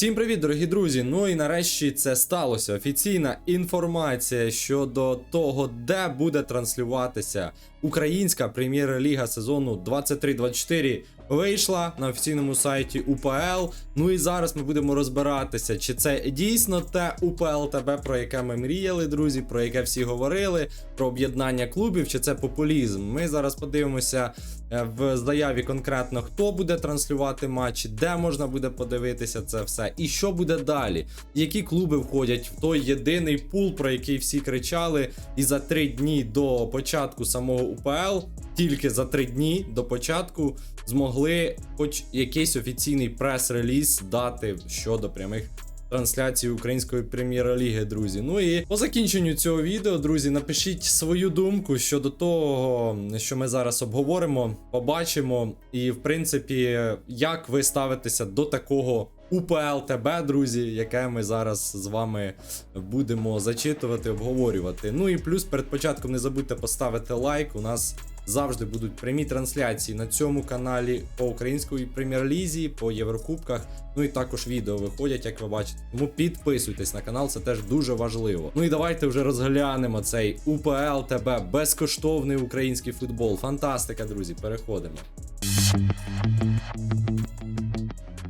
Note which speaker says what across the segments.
Speaker 1: Всім привіт, дорогі друзі! Ну і нарешті це сталося. Офіційна інформація щодо того, де буде транслюватися українська прем'єр-ліга сезону 23-24 вийшла на офіційному сайті УПЛ. Ну і зараз ми будемо розбиратися, чи це дійсно те УПЛ ТБ, про яке ми мріяли, друзі, про яке всі говорили, про об'єднання клубів, чи це популізм. Ми зараз подивимося е, в заяві конкретно, хто буде транслювати матчі, де можна буде подивитися це все, і що буде далі. Які клуби входять в той єдиний пул, про який всі кричали, і за три дні до початку самого УПЛ, тільки за три дні до початку, змогли хоч якийсь офіційний прес-реліз дати щодо прямих. Трансляції української прем'єр-ліги, друзі. Ну і по закінченню цього відео, друзі, напишіть свою думку щодо того, що ми зараз обговоримо, побачимо. І, в принципі, як ви ставитеся до такого УПЛ ТБ, друзі, яке ми зараз з вами будемо зачитувати, обговорювати. Ну і плюс перед початком не забудьте поставити лайк. У нас завжди будуть прямі трансляції на цьому каналі по українській прем'єр-лізі, по Єврокубках. Ну і також відео виходять, як ви бачите. Тому підписуйтесь на канал, це теж дуже важливо. Ну і давайте вже розглянемо цей УПЛ ТБ, безкоштовний український футбол. Фантастика, друзі, переходимо.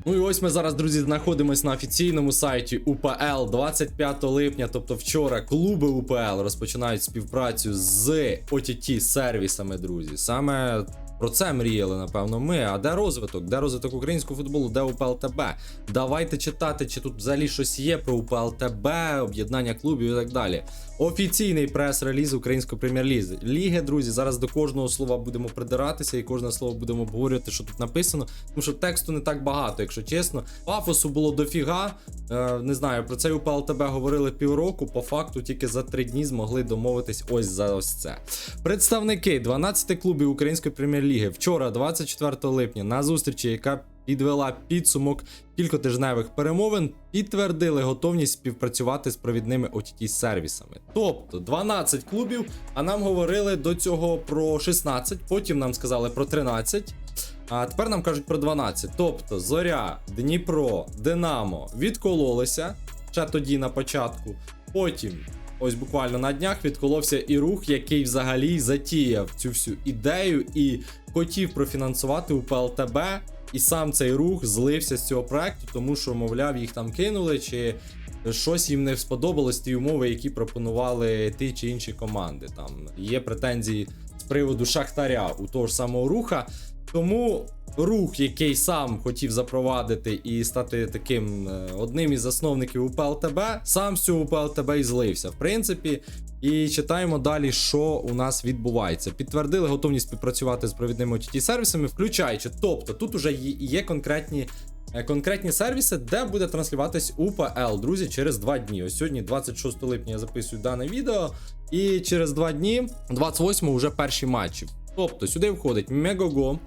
Speaker 1: Ну і ось ми зараз, друзі, знаходимося на офіційному сайті УПЛ 25 липня, тобто вчора клуби УПЛ розпочинають співпрацю з ott сервісами, друзі. Саме про це мріяли, напевно, ми. А де розвиток? Де розвиток українського футболу, де УПЛ ТБ? Давайте читати, чи тут взагалі щось є про УПЛ ТБ, об'єднання клубів і так далі. Офіційний прес-реліз української прем'єр-ліги. Ліги, друзі, зараз до кожного слова будемо придиратися і кожне слово будемо обговорювати, що тут написано. Тому що тексту не так багато, якщо чесно. Пафосу було дофіга. Е, не знаю, про цей УПЛ ТБ говорили півроку. По факту тільки за три дні змогли домовитись ось за ось це. Представники 12 клубів української прем'єр-ліги вчора, 24 липня, на зустрічі, яка підвела підсумок кількотижневих перемовин, підтвердили готовність співпрацювати з провідними ott сервісами. Тобто 12 клубів, а нам говорили до цього про 16, потім нам сказали про 13. А тепер нам кажуть про 12. Тобто Зоря, Дніпро, Динамо відкололися ще тоді на початку. Потім, ось буквально на днях, відколовся і рух, який взагалі затіяв цю всю ідею і хотів профінансувати УПЛ ТБ. І сам цей рух злився з цього проекту, тому що, мовляв, їх там кинули, чи щось їм не сподобалось ті умови, які пропонували ті чи інші команди. Там є претензії з приводу Шахтаря у того ж самого руха. Тому рух, який сам хотів запровадити і стати таким е, одним із засновників УПЛТБ, сам з цього УПЛТБ і злився. В принципі, і читаємо далі, що у нас відбувається. Підтвердили готовність співпрацювати з провідними ott сервісами, включаючи. Тобто, тут уже є, конкретні. е, Конкретні сервіси, де буде транслюватись УПЛ, друзі, через два дні. Ось сьогодні, 26 липня, я записую дане відео, і через два дні, 28 вже перші матчі. Тобто сюди входить Мегого.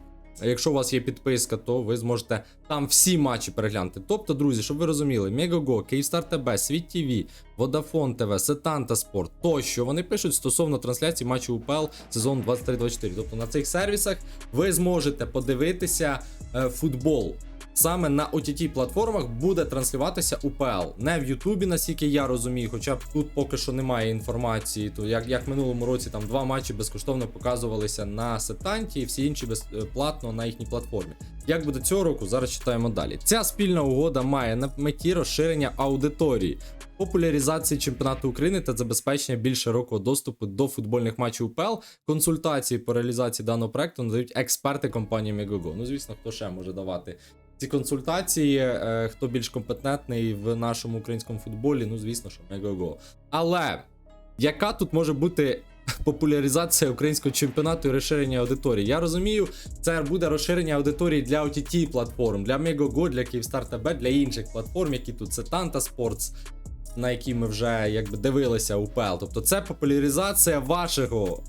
Speaker 1: Якщо у вас є підписка, то ви зможете там всі матчі переглянути. Тобто, друзі, щоб ви розуміли, Мегаго, Київстар ТБ, Світ ТВ, Водафон ТВ, Сетанта Спорт, тощо вони пишуть стосовно трансляції матчу УПЛ сезон 23-24. Тобто на цих сервісах ви зможете подивитися е, футбол. Саме на ott платформах буде транслюватися УПЛ. Не в Ютубі, наскільки я розумію, хоча б тут поки що немає інформації. То як, як минулому році там два матчі безкоштовно показувалися на сетанті, і всі інші безплатно на їхній платформі. Як буде цього року, зараз читаємо далі. Ця спільна угода має на меті розширення аудиторії, популяризації чемпіонату України та забезпечення більш широкого доступу до футбольних матчів УПЛ. Консультації по реалізації даного проекту надають експерти компанії Megogo. Ну, звісно, хто ще може давати ці консультації, е, хто більш компетентний в нашому українському футболі, ну звісно, що Мегаго. Але яка тут може бути популяризація українського чемпіонату і розширення аудиторії? Я розумію, це буде розширення аудиторії для OTT платформ, для Мегаго, для Київстар ТБ, для інших платформ, які тут це Танта Sports. На які ми вже якби дивилися УПЛ. Тобто це популяризація вашого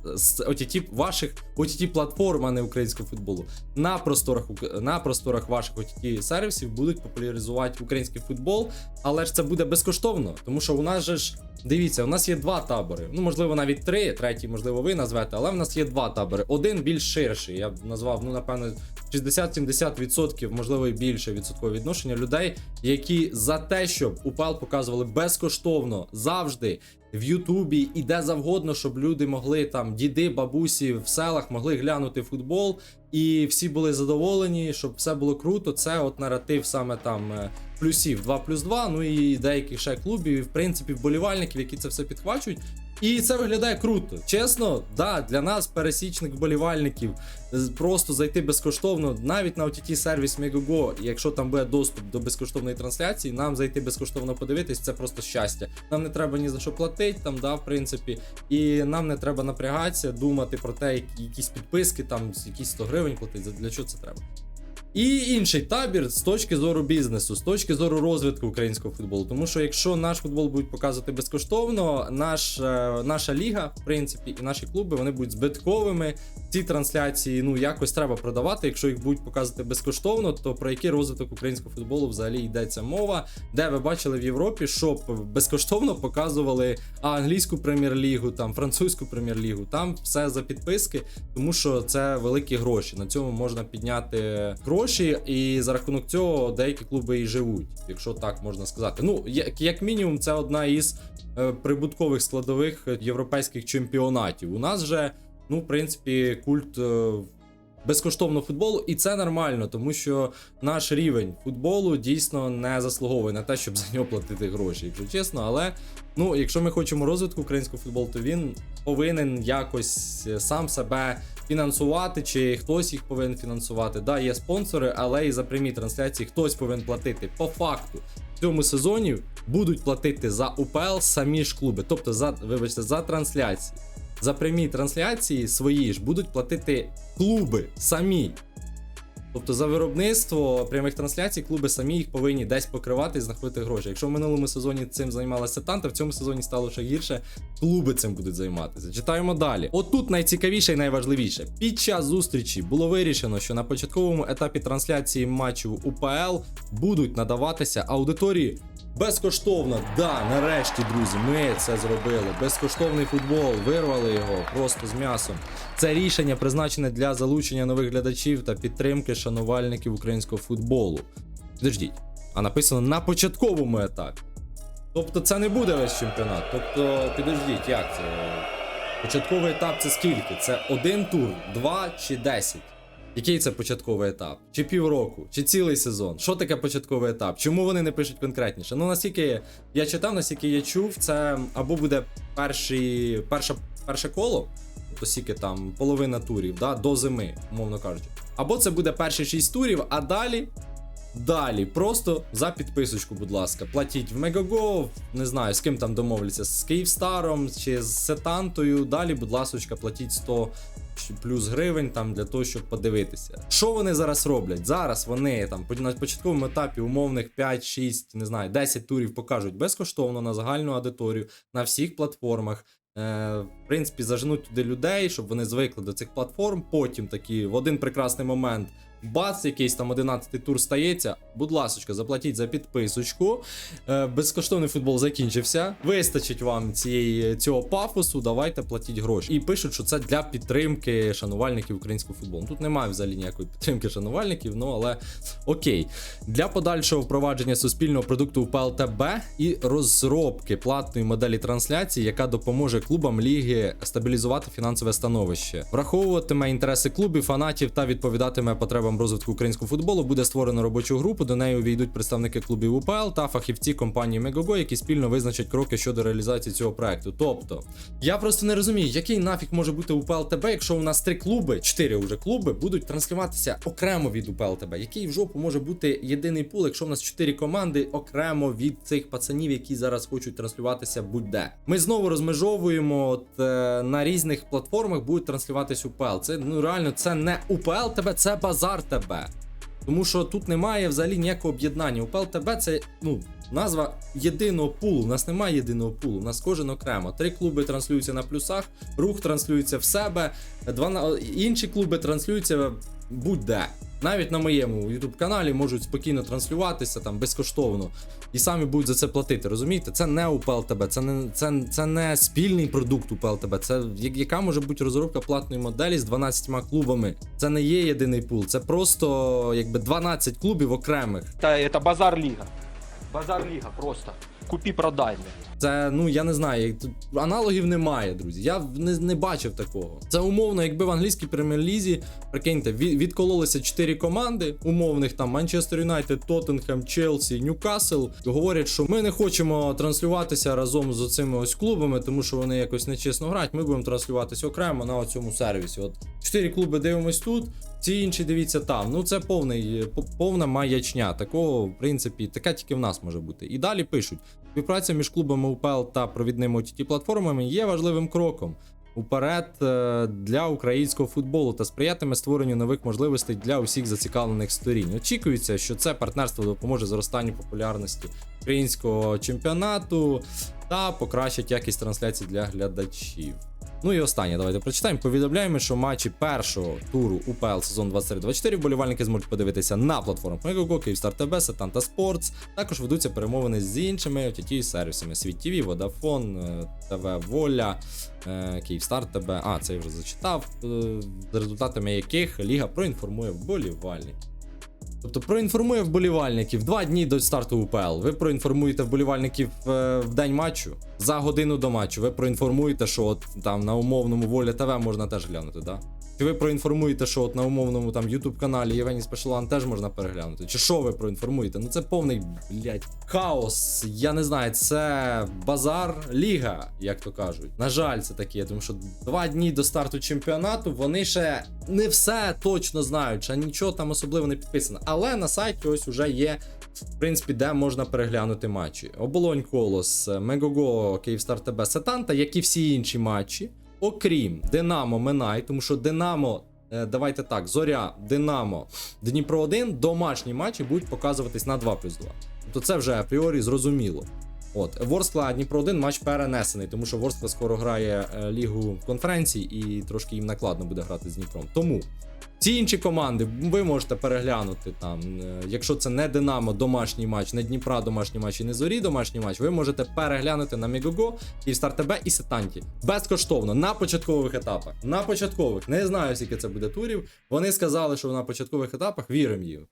Speaker 1: OTT, ваших OTT платформ, а не українського футболу. На просторах на просторах ваших OTT сервісів будуть популяризувати український футбол, але ж це буде безкоштовно, тому що у нас же ж дивіться, у нас є два табори. Ну можливо, навіть три, третій, можливо, ви назвете, але в нас є два табори. Один більш ширший. Я б назвав, ну напевно. 60-70%, можливо, і більше відсоткове відношення людей, які за те, щоб УПЛ показували безкоштовно завжди в Ютубі і де завгодно, щоб люди могли там діди, бабусі в селах могли глянути футбол, і всі були задоволені, щоб все було круто. Це от наратив саме там е, плюсів 2 плюс 2, ну і деяких ще клубів, і в принципі вболівальників, які це все підхвачують. І це виглядає круто. Чесно, да, для нас, пересічних вболівальників, просто зайти безкоштовно, навіть на OTT сервіс Megogo, якщо там буде доступ до безкоштовної трансляції, нам зайти безкоштовно подивитись, це просто щастя. Нам не треба ні за що платити, там, да, в принципі, і нам не треба напрягатися, думати про те, які- якісь підписки, там якісь 100 гривень платити. Для чого це треба? І інший табір з точки зору бізнесу, з точки зору розвитку українського футболу. Тому що якщо наш футбол будуть показувати безкоштовно, наш, е, наша ліга, в принципі, і наші клуби вони будуть збитковими. Ці трансляції ну якось треба продавати. Якщо їх будуть показувати безкоштовно, то про який розвиток українського футболу взагалі йдеться мова? Де ви бачили в Європі, щоб безкоштовно показували англійську прем'єр-лігу, там французьку прем'єр-лігу, там все за підписки, тому що це великі гроші. На цьому можна підняти гроші, і за рахунок цього деякі клуби і живуть, якщо так можна сказати. Ну як, як мінімум, це одна із е, прибуткових складових європейських чемпіонатів. У нас же, ну, в принципі, культ. Безкоштовного футболу, і це нормально, тому що наш рівень футболу дійсно не заслуговує на те, щоб за нього платити гроші, якщо чесно. Але ну, якщо ми хочемо розвитку українського футболу, то він повинен якось е, сам себе фінансувати, чи хтось їх повинен фінансувати. Да, є спонсори, але і за прямі трансляції хтось повинен платити. По факту в цьому сезоні будуть платити за УПЛ самі ж клуби, тобто за вибачте, за трансляції. За прямі трансляції свої ж будуть платити клуби самі. Тобто за виробництво прямих трансляцій клуби самі їх повинні десь покривати і знаходити гроші. Якщо в минулому сезоні цим займалася Танта, в цьому сезоні стало ще гірше. Клуби цим будуть займатися. Читаємо далі. Отут найцікавіше і найважливіше. Під час зустрічі було вирішено, що на початковому етапі трансляції матчу УПЛ будуть надаватися аудиторії. Безкоштовно, да, нарешті, друзі, ми це зробили. Безкоштовний футбол, вирвали його просто з м'ясом. Це рішення призначене для залучення нових глядачів та підтримки шанувальників українського футболу. Підождіть, а написано на початковому етапі. Тобто це не буде весь чемпіонат. Тобто, підождіть, як це? Початковий етап це скільки? Це один тур, два чи десять? Який це початковий етап? Чи півроку, чи цілий сезон? Що таке початковий етап? Чому вони не пишуть конкретніше? Ну наскільки я читав, наскільки я чув, це або буде перший, перше, перше коло, тобто скільки там половина турів, да, до зими, умовно кажучи. Або це буде перші шість турів, а далі. Далі, просто за підписочку, будь ласка, платіть в Мегаго, не знаю, з ким там домовляться, з Київстаром чи з Сетантою. Далі, будь ласка, платіть 100 плюс гривень там для того, щоб подивитися. Що вони зараз роблять? Зараз вони там на початковому етапі умовних 5, 6, не знаю, 10 турів покажуть безкоштовно на загальну аудиторію на всіх платформах. Е, в принципі, заженуть туди людей, щоб вони звикли до цих платформ. Потім такі в один прекрасний момент. Бац, якийсь там 11 тур стається. Будь ласочка, заплатіть за підписочку. Е, безкоштовний футбол закінчився. Вистачить вам цієї цього пафосу. Давайте платіть гроші. І пишуть, що це для підтримки шанувальників українського футболу. Тут немає взагалі ніякої підтримки шанувальників, ну але окей. Для подальшого впровадження суспільного продукту в ПЛТБ і розробки платної моделі трансляції, яка допоможе клубам ліги стабілізувати фінансове становище, враховуватиме інтереси клубів, фанатів та відповідатиме потребам розвитку українського футболу. Буде створено робочу групу. До неї увійдуть представники клубів УПЛ та фахівці компанії Мегого, які спільно визначать кроки щодо реалізації цього проекту. Тобто, я просто не розумію, який нафіг може бути УПЛ ТБ, якщо у нас три клуби, чотири вже клуби, будуть транслюватися окремо від УПЛ ТБ. Який в жопу може бути єдиний пул, якщо в нас чотири команди окремо від цих пацанів, які зараз хочуть транслюватися будь-де. Ми знову розмежовуємо от, е, на різних платформах будуть транслюватись УПЛ. Це ну реально це не УПЛ ТБ, це базар ТБ. Тому що тут немає взагалі ніякого об'єднання. УПЛ ТБ це ну, назва єдиного пулу. У нас немає єдиного пулу, у нас кожен окремо. Три клуби транслюються на плюсах, рух транслюється в себе, два інші клуби транслюються будь-де. Навіть на моєму youtube каналі можуть спокійно транслюватися там безкоштовно і самі будуть за це платити. Розумієте? Це не УПЛ ТБ, це не це, це не спільний продукт УПЛ ТБ. Це яка може бути розробка платної моделі з 12 клубами. Це не є єдиний пул, це просто якби 12 клубів окремих.
Speaker 2: Это, это базар лига. Базар лига просто. Купи-продай.
Speaker 1: Це ну я не знаю, аналогів немає, друзі. Я не, не бачив такого. Це умовно, якби в англійській прем'єр-лізі, прикиньте, відкололися чотири команди умовних там Манчестер Юнайтед, Тоттенхем, Челсі, Ньюкасл. Говорять, що ми не хочемо транслюватися разом з цими ось клубами, тому що вони якось нечесно грають. Ми будемо транслюватися окремо на цьому сервісі. От чотири клуби дивимось тут. Ці інші дивіться там. Ну це повний, по- повна маячня. Такого, в принципі, така тільки в нас може бути. І далі пишуть: співпраця між клубами УПЛ та провідними ott платформами є важливим кроком. Уперед е, для українського футболу та сприятиме створенню нових можливостей для усіх зацікавлених сторін. Очікується, що це партнерство допоможе зростанню популярності українського чемпіонату та покращить якість трансляцій для глядачів. Ну і останнє, давайте прочитаємо. Повідомляємо, що матчі першого туру УПЛ сезон 23-24 вболівальники зможуть подивитися на платформах Megogo, Київстар ТБ, Сетанта Спортс. Також ведуться перемовини з іншими ott сервісами Світ ТВ, Vodafone, е, ТВ Воля, е, Київстар ТБ. А, це я вже зачитав. е, За результатами яких Ліга проінформує вболівальників. Тобто проінформує вболівальників два дні до старту УПЛ. Ви проінформуєте вболівальників е, в день матчу за годину до матчу. Ви проінформуєте, що от там на умовному Воля ТВ можна теж глянути, да? Чи ви проінформуєте, що от на умовному там YouTube каналі Євгеній Спешалан теж можна переглянути? Чи що ви проінформуєте? Ну це повний блядь, хаос. Я не знаю, це базар ліга, як то кажуть. На жаль, це таке, тому що два дні до старту чемпіонату вони ще не все точно знають, ще нічого там особливо не підписано. Але на сайті ось уже є. В принципі, де можна переглянути матчі. Оболонь Колос, Мегого, Київстар ТБ, Сетанта, як і всі інші матчі, окрім Динамо Минай, тому що Динамо, е, давайте так, Зоря, Динамо, Дніпро 1, домашні матчі будуть показуватись на 2 плюс 2. Тобто це вже апріорі зрозуміло. От, Ворскла Дніпро 1 матч перенесений, тому що Ворскла скоро грає е, лігу конференцій і трошки їм накладно буде грати з Дніпром. Тому ці інші команди ви можете переглянути там. е, Якщо це не Динамо домашній матч, не Дніпра домашній матч і не Зорі домашній матч, ви можете переглянути на Мігого, Київстар ТБ і Сетанті. Безкоштовно на початкових етапах. На початкових. Не знаю, скільки це буде турів. Вони сказали, що на початкових етапах віримо їм.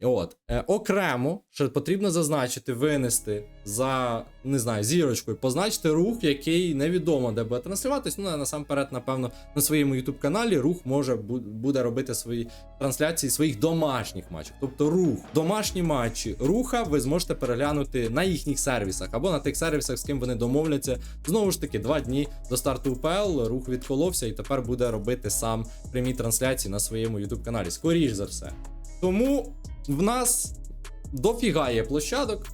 Speaker 1: От е, окремо ще потрібно зазначити, винести за не знаю, зірочкою, позначити рух, який невідомо де буде транслюватись. Ну насамперед, напевно, на своєму youtube каналі рух може бу- буде робити свої трансляції своїх домашніх матчів. Тобто рух, домашні матчі руха ви зможете переглянути на їхніх сервісах або на тих сервісах, з ким вони домовляться. Знову ж таки, два дні до старту УПЛ рух відколовся і тепер буде робити сам прямі трансляції на своєму youtube каналі. Скоріш за все. Тому в нас дофіга є площадок.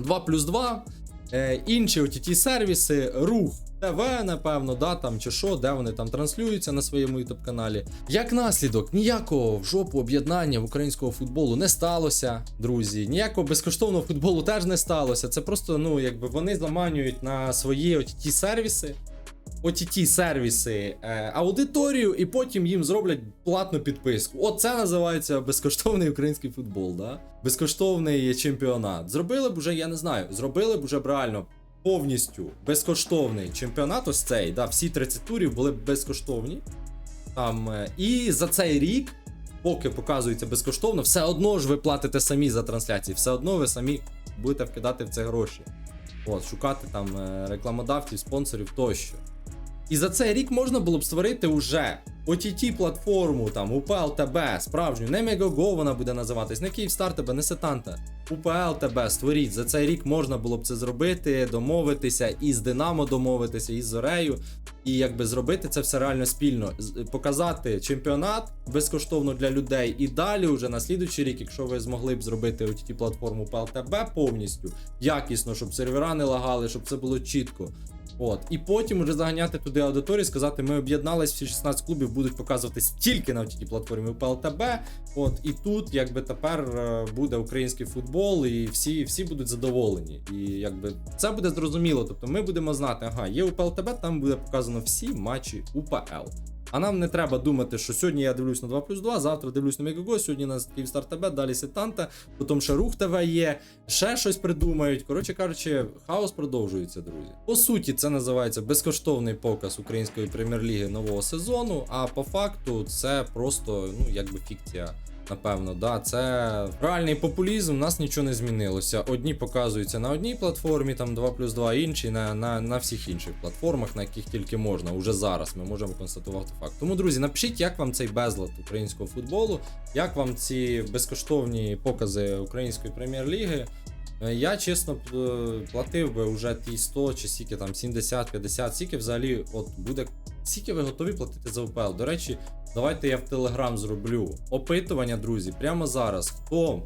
Speaker 1: 2 плюс 2. Е, інші ott сервіси, рух. ТВ, напевно, да, там чи що, де вони там транслюються на своєму youtube каналі. Як наслідок, ніякого в жопу об'єднання в українського футболу не сталося, друзі. Ніякого безкоштовного футболу теж не сталося. Це просто, ну, якби вони заманюють на свої ott сервіси. Ott сервіси е, аудиторію, і потім їм зроблять платну підписку. Оце називається безкоштовний український футбол, да? Безкоштовний чемпіонат. Зробили б уже, я не знаю, зробили б уже б реально повністю безкоштовний чемпіонат. Ось цей, да, всі 30 турів були б безкоштовні. Там, е, і за цей рік, поки показується безкоштовно, все одно ж ви платите самі за трансляції, все одно ви самі будете вкидати в це гроші. От, шукати там е, рекламодавців, спонсорів тощо. І за цей рік можна було б створити уже ott платформу, там TB, справжню, не Megogo вона буде називатись, не Київстар тебе, не Сетанта. TB створіть. За цей рік можна було б це зробити, домовитися і з Динамо домовитися, і з Зорею. І якби зробити це все реально спільно. Показати чемпіонат безкоштовно для людей. І далі, вже на слідуючий рік, якщо ви змогли б зробити ott платформу TB повністю, якісно, щоб сервера не лагали, щоб це було чітко От, і потім вже заганяти туди аудиторію, сказати, ми об'єднались, всі 16 клубів будуть показуватись тільки на тій платформі УПЛ ТБ. От і тут, якби тепер е, буде український футбол, і всі, всі будуть задоволені. І якби це буде зрозуміло. Тобто ми будемо знати, ага, є УПЛТБ, там буде показано всі матчі УПЛ. А нам не треба думати, що сьогодні я дивлюсь на 2 плюс 2, завтра дивлюсь на Мегаго, сьогодні на Київстар ТБ, далі Сетанта, потім ще рух ТВ є, ще щось придумають. Коротше кажучи, хаос продовжується, друзі. По суті, це називається безкоштовний показ української прем'єр-ліги нового сезону. А по факту це просто ну якби фікція. Напевно, да, це реальний популізм. У нас нічого не змінилося. Одні показуються на одній платформі, там 2 плюс 2, інші на, на, на всіх інших платформах, на яких тільки можна. Уже зараз ми можемо констатувати факт. Тому, друзі, напишіть, як вам цей безлад українського футболу, як вам ці безкоштовні покази української прем'єр-ліги. Е, Я чесно е, платив би вже ті 100 чи скільки там 70-50, скільки взагалі от буде. Скільки ви готові платити за УПЛ? До речі, давайте я в Телеграм зроблю опитування, друзі, прямо зараз. Хто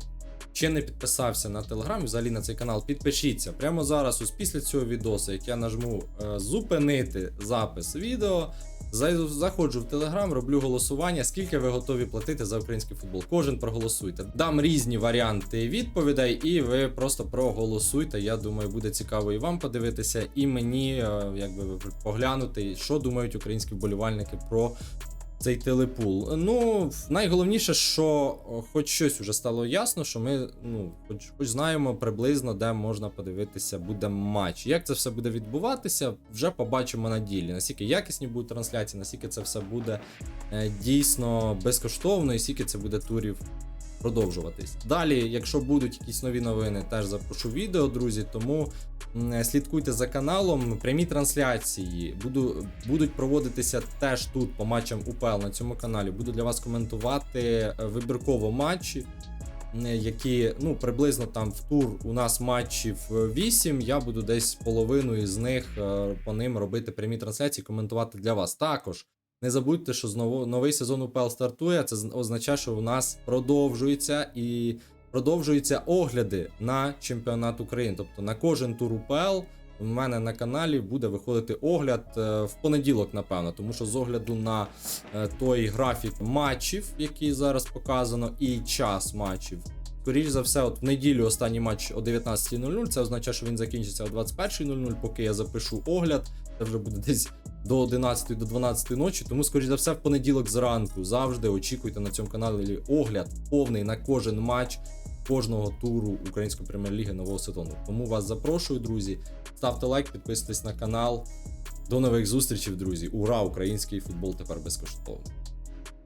Speaker 1: ще не підписався на Телеграм взагалі на цей канал, підпишіться. Прямо зараз, ось після цього відосу, як я нажму е, зупинити запис відео. Заходжу в Телеграм, роблю голосування. Скільки ви готові платити за український футбол? Кожен проголосуйте. Дам різні варіанти відповідей, і ви просто проголосуйте. Я думаю, буде цікаво і вам подивитися, і мені е, якби поглянути, що думають українські вболівальники про. Цей телепул. Ну, найголовніше, що хоч щось уже стало ясно, що ми ну, хоч, хоч знаємо приблизно, де можна подивитися, буде матч. Як це все буде відбуватися, вже побачимо на ділі. Наскільки якісні будуть трансляції, наскільки це все буде е, дійсно безкоштовно, і скільки це буде турів продовжуватись. Далі, якщо будуть якісь нові новини, теж запишу відео, друзі. Тому слідкуйте за каналом. Прямі трансляції буду, будуть проводитися теж тут по матчам УПЛ на цьому каналі. Буду для вас коментувати е, вибірково матчі. Які ну приблизно там в тур у нас матчів 8, я буду десь половину із них е, по ним робити прямі трансляції, коментувати для вас. Також не забудьте, що знову новий сезон УПЛ стартує. Це означає, що у нас продовжується і продовжуються огляди на чемпіонат України. Тобто на кожен тур УПЛ у мене на каналі буде виходити огляд е, в понеділок, напевно, тому що з огляду на е, той графік матчів, який зараз показано, і час матчів. Скоріш за все, от в неділю останній матч о 19.00. Це означає, що він закінчиться о 21.00, поки я запишу огляд. Це вже буде десь до 11 до 12 ночі. Тому, скоріш за все, в понеділок зранку завжди очікуйте на цьому каналі огляд повний на кожен матч кожного туру української прем'єр-ліги нового сезону. Тому вас запрошую, друзі. Ставте лайк, підписуйтесь на канал. До нових зустрічей, друзі. Ура! Український футбол тепер безкоштовно.